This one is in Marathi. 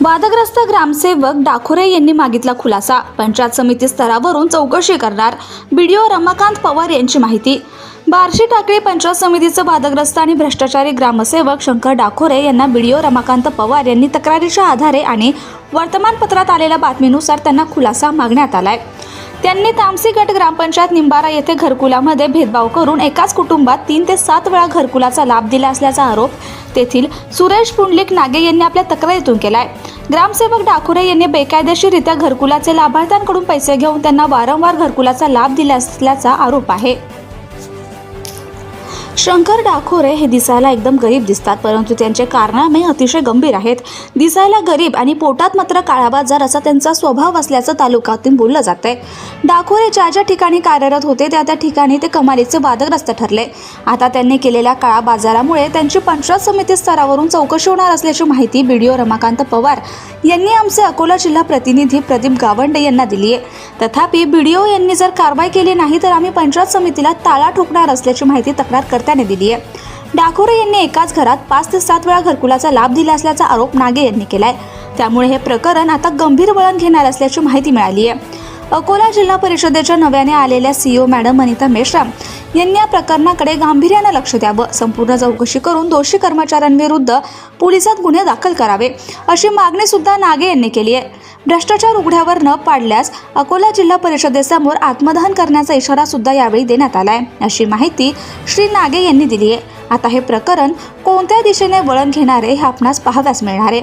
वादग्रस्त ग्रामसेवक डाखोरे यांनी मागितला खुलासा. पंचायत समिती स्तरावरून चौकशी करणार. बीडीओ रमाकांत पवार यांची माहिती. बार्शी टाकळी पंचायत समितीचं वादग्रस्त आणि भ्रष्टाचारी ग्रामसेवक शंकर डाखोरे यांना बीडीओ रमाकांत पवार यांनी तक्रारीच्या आधारे आणि वर्तमानपत्रात आलेल्या बातमीनुसार त्यांना खुलासा मागण्यात आलाय. त्यांनी तामसी गट ग्रामपंचायत निंबारा येथे घरकुलामध्ये भेदभाव करून एकाच कुटुंबात तीन ते सात वेळा घरकुलाचा लाभ दिला असल्याचा आरोप तेथील सुरेश पुंडलिक नागे यांनी आपल्या तक्रारीतून केलाय. ग्रामसेवक डाकुरे यांनी बेकायदेशीररित्या घरकुलाचे लाभार्थ्यांकडून पैसे घेऊन त्यांना वारंवार घरकुलाचा लाभ दिला असल्याचा आरोप आहे. शंकर डाखोरे हे दिसायला एकदम गरीब दिसतात परंतु त्यांचे कारनामे अतिशय गंभीर आहेत. दिसायला गरीब आणि पोटात मात्र काळाबाजार असा त्यांचा स्वभाव असल्याचं तालुक्यातून बोललं जातंय. डाखोरे ज्या ज्या ठिकाणी कार्यरत होते त्या त्या ठिकाणी ते कमालीचे वादग्रस्त ठरले. आता त्यांनी केलेल्या काळा बाजारामुळे त्यांची पंचायत समिती स्तरावरून चौकशी होणार असल्याची माहिती B D O Ramakant Pawar यांनी आमचे अकोला जिल्हा प्रतिनिधी प्रदीप गावंडे यांना दिली आहे तथापि बी डी ओ यांनी जर कारवाई केली नाही तर आम्ही पंचायत समितीला ताळा ठोकणार असल्याची माहिती त्याने दिली आहे. डाकोरे यांनी एकाच घरात पाच ते सात वेळा घरकुलाचा लाभ दिला असल्याचा आरोप नागे यांनी केलाय. त्यामुळे हे प्रकरण आता गंभीर वळण घेणार असल्याची माहिती मिळाली आहे. अकोला जिल्हा परिषदेच्या नव्याने आलेल्या सीईओ मॅडम अनिता मेश्राम यांनी या प्रकरणाकडे गांभीर्यानं लक्ष द्यावं. संपूर्ण चौकशी करून दोषी कर्मचाऱ्यांविरुद्ध पोलिसात गुन्हे दाखल करावे अशी मागणी सुद्धा नागे यांनी केली आहे. भ्रष्टाचार उघड्यावर न पाडल्यास अकोला जिल्हा परिषदेसमोर आत्मदहन करण्याचा इशारा सुद्धा यावेळी देण्यात आलाय अशी माहिती श्री नागे यांनी दिली आहे. आता हे प्रकरण कोणत्या दिशेने वळण घेणारे हे आपणास पाहाव्यास मिळणार आहे.